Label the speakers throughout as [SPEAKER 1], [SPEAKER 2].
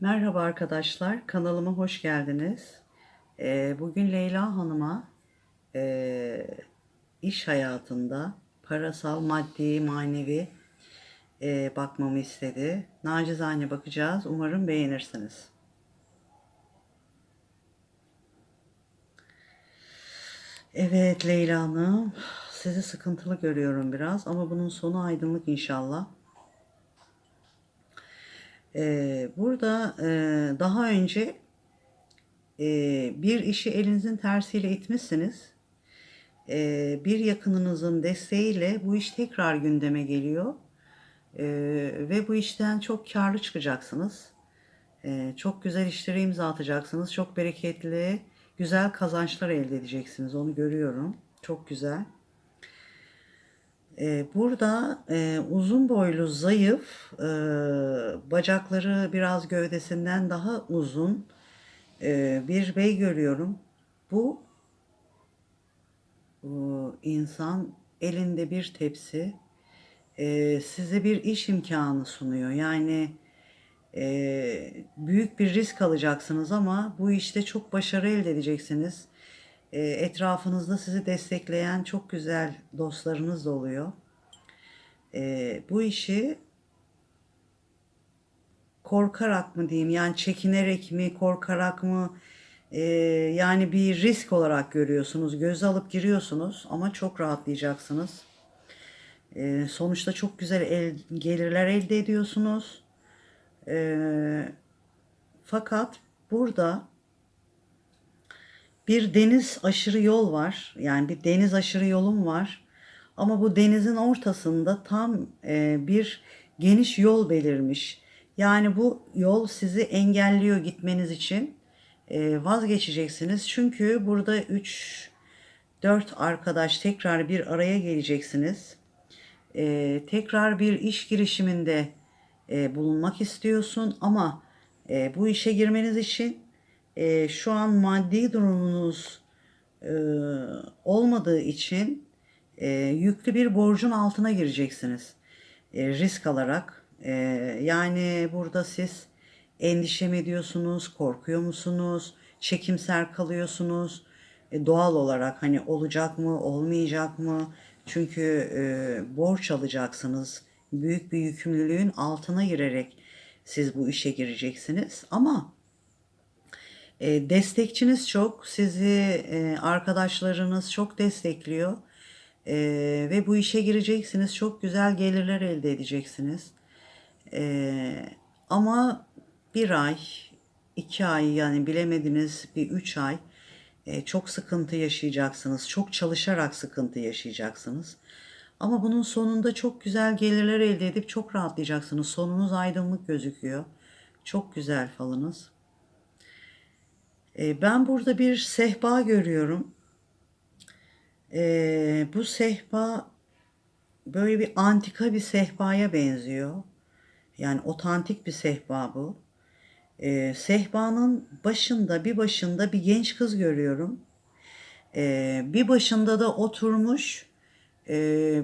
[SPEAKER 1] Merhaba arkadaşlar, kanalıma hoş geldiniz. Ee, bugün Leyla Hanım'a e, iş hayatında parasal, maddi, manevi e, bakmamı istedi. Nacizane bakacağız. Umarım beğenirsiniz. Evet Leyla Hanım, sizi sıkıntılı görüyorum biraz ama bunun sonu aydınlık inşallah. Burada e, daha önce e, bir işi elinizin tersiyle itmişsiniz. Ee, bir yakınınızın desteğiyle bu iş tekrar gündeme geliyor. Ee, ve bu işten çok karlı çıkacaksınız. Ee, çok güzel işlere imza atacaksınız. Çok bereketli, güzel kazançlar elde edeceksiniz. Onu görüyorum. Çok güzel. Ee, burada e, uzun boylu, zayıf, e, bacakları biraz gövdesinden daha uzun e, bir bey görüyorum. Bu e, insan elinde bir tepsi e, size bir iş imkanı sunuyor. Yani e, büyük bir risk alacaksınız ama bu işte çok başarı elde edeceksiniz. E, etrafınızda sizi destekleyen çok güzel dostlarınız da oluyor. E, bu işi korkarak mı diyeyim yani çekinerek mi korkarak mı e, yani bir risk olarak görüyorsunuz. Göze alıp giriyorsunuz ama çok rahatlayacaksınız. Sonuçta çok güzel el, gelirler elde ediyorsunuz. Fakat burada bir deniz aşırı yol var. Yani bir deniz aşırı yolum var. Ama bu denizin ortasında tam e, bir geniş yol belirmiş. Yani bu yol sizi engelliyor gitmeniz için. E, vazgeçeceksiniz. Çünkü burada 3 4 arkadaş tekrar bir araya geleceksiniz. E, tekrar bir iş girişiminde e, bulunmak istiyorsun ama e, bu işe girmeniz için e, şu an maddi durumunuz e, olmadığı için e, yüklü bir borcun altına gireceksiniz. E, risk alarak. E, yani burada siz endişe mi ediyorsunuz, korkuyor musunuz, çekimser kalıyorsunuz. E, doğal olarak hani olacak mı, olmayacak mı? Çünkü e, borç alacaksınız. Büyük bir yükümlülüğün altına girerek siz bu işe gireceksiniz. Ama e, destekçiniz çok, sizi e, arkadaşlarınız çok destekliyor E, ve bu işe gireceksiniz. Çok güzel gelirler elde edeceksiniz. E, ama bir ay, iki ay yani bilemediniz bir üç ay e, çok sıkıntı yaşayacaksınız. Çok çalışarak sıkıntı yaşayacaksınız. Ama bunun sonunda çok güzel gelirler elde edip çok rahatlayacaksınız. Sonunuz aydınlık gözüküyor. Çok güzel falınız. E, ben burada bir sehpa görüyorum. E, bu sehpa böyle bir antika bir sehpaya benziyor. Yani otantik bir sehpa bu. E, sehpanın başında bir başında bir genç kız görüyorum. Bir başında da oturmuş.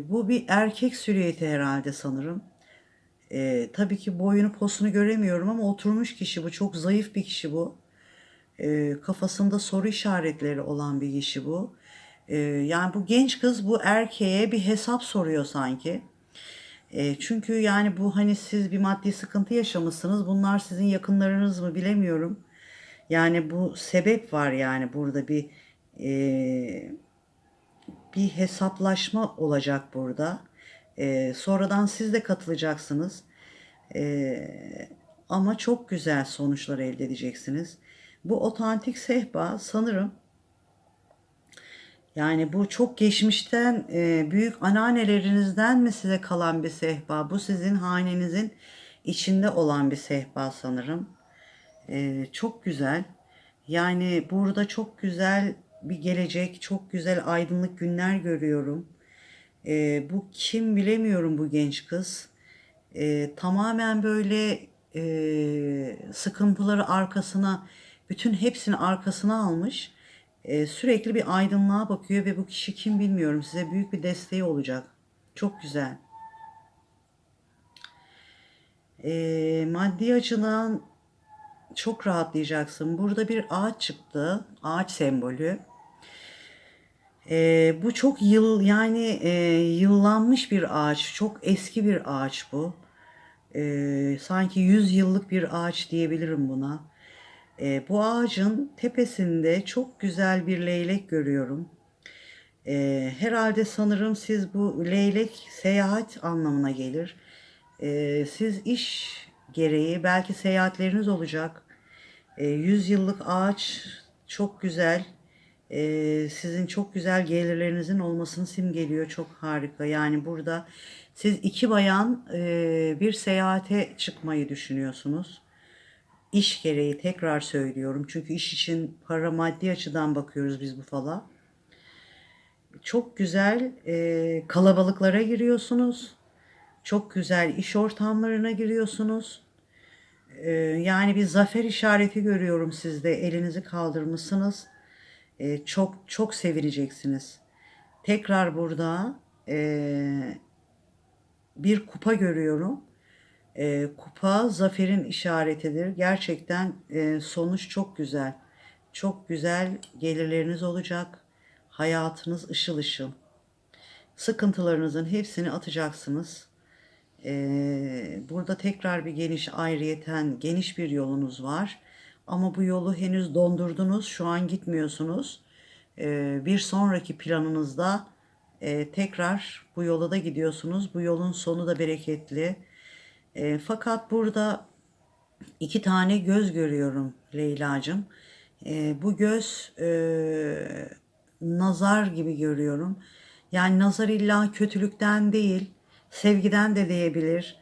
[SPEAKER 1] Bu bir erkek süriyeti herhalde sanırım. E, tabii ki boyunu posunu göremiyorum ama oturmuş kişi bu. Çok zayıf bir kişi bu. E, kafasında soru işaretleri olan bir kişi bu. E, yani bu genç kız bu erkeğe bir hesap soruyor sanki. E, çünkü yani bu hani siz bir maddi sıkıntı yaşamışsınız. Bunlar sizin yakınlarınız mı bilemiyorum. Yani bu sebep var yani burada bir e, bir hesaplaşma olacak burada. E, sonradan siz de katılacaksınız. E, ama çok güzel sonuçlar elde edeceksiniz. Bu otantik sehpa sanırım yani bu çok geçmişten e, büyük anneannelerinizden mi size kalan bir sehpa? Bu sizin hanenizin içinde olan bir sehpa sanırım. E, çok güzel. Yani burada çok güzel bir gelecek, çok güzel aydınlık günler görüyorum. E, bu kim bilemiyorum bu genç kız. Tamamen böyle e, sıkıntıları arkasına, bütün hepsini arkasına almış e, sürekli bir aydınlığa bakıyor ve bu kişi kim bilmiyorum. Size büyük bir desteği olacak. Çok güzel. E, maddi açıdan çok rahatlayacaksın. Burada bir ağaç çıktı. Ağaç sembolü. Ee, bu çok yıl yani e, yıllanmış bir ağaç. Çok eski bir ağaç bu. Ee, sanki 100 yıllık bir ağaç diyebilirim buna. Ee, bu ağacın tepesinde çok güzel bir leylek görüyorum. Ee, herhalde sanırım siz bu leylek seyahat anlamına gelir. Ee, siz iş gereği belki seyahatleriniz olacak. Ee, 100 yıllık ağaç çok güzel. Ee, sizin çok güzel gelirlerinizin olmasını simgeliyor. Çok harika. Yani burada siz iki bayan e, bir seyahate çıkmayı düşünüyorsunuz. İş gereği tekrar söylüyorum. Çünkü iş için para maddi açıdan bakıyoruz biz bu fala. Çok güzel e, kalabalıklara giriyorsunuz. Çok güzel iş ortamlarına giriyorsunuz. E, yani bir zafer işareti görüyorum sizde. Elinizi kaldırmışsınız. E, çok çok sevineceksiniz. Tekrar burada e, bir kupa görüyorum. E, kupa zaferin işaretidir. Gerçekten e, sonuç çok güzel. Çok güzel gelirleriniz olacak. Hayatınız ışıl ışıl. Sıkıntılarınızın hepsini atacaksınız. E, burada tekrar bir geniş ayrıyeten geniş bir yolunuz var. Ama bu yolu henüz dondurdunuz. Şu an gitmiyorsunuz. E, bir sonraki planınızda e, tekrar bu yola da gidiyorsunuz. Bu yolun sonu da bereketli. E, fakat burada iki tane göz görüyorum Leyla'cığım. E, bu göz e, nazar gibi görüyorum. Yani nazar illa kötülükten değil, sevgiden de diyebilir.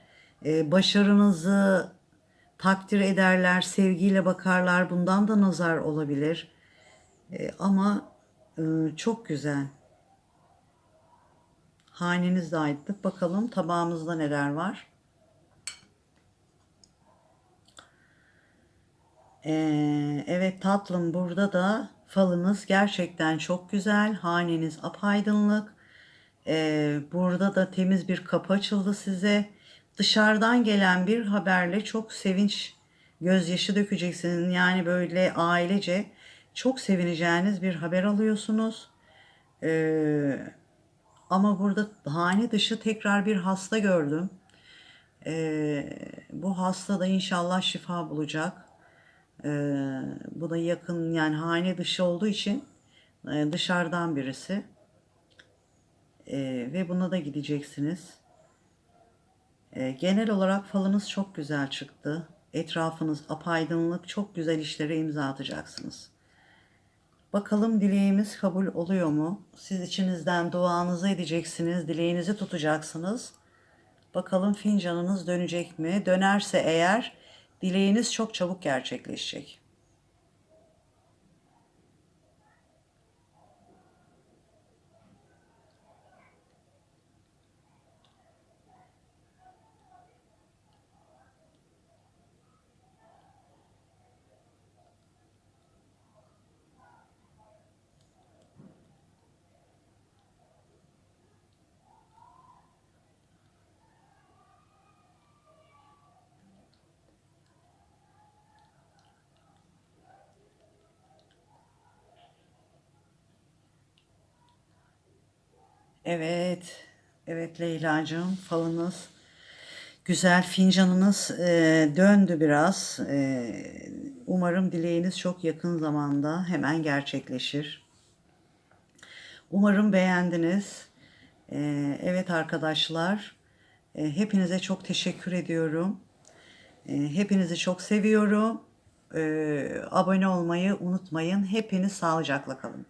[SPEAKER 1] E, başarınızı takdir ederler, sevgiyle bakarlar. Bundan da nazar olabilir. E, ama e, çok güzel. Haneniz de aydınlık. Bakalım tabağımızda neler var. Ee, evet tatlım burada da falınız gerçekten çok güzel. Haneniz apaydınlık. Ee, burada da temiz bir kapı açıldı size. Dışarıdan gelen bir haberle çok sevinç, gözyaşı dökeceksiniz. Yani böyle ailece çok sevineceğiniz bir haber alıyorsunuz. Ee, ama burada hane dışı tekrar bir hasta gördüm. Ee, bu hasta da inşallah şifa bulacak. Ee, bu da yakın yani hane dışı olduğu için e, dışarıdan birisi. Ee, ve buna da gideceksiniz. Ee, genel olarak falınız çok güzel çıktı. Etrafınız apaydınlık, çok güzel işlere imza atacaksınız. Bakalım dileğimiz kabul oluyor mu? Siz içinizden duanızı edeceksiniz, dileğinizi tutacaksınız. Bakalım fincanınız dönecek mi? Dönerse eğer dileğiniz çok çabuk gerçekleşecek. Evet, evet Leyla'cığım falınız güzel, fincanınız e, döndü biraz. E, umarım dileğiniz çok yakın zamanda hemen gerçekleşir. Umarım beğendiniz. E, evet arkadaşlar, e, hepinize çok teşekkür ediyorum. E, hepinizi çok seviyorum. E, abone olmayı unutmayın. Hepiniz sağlıcakla kalın.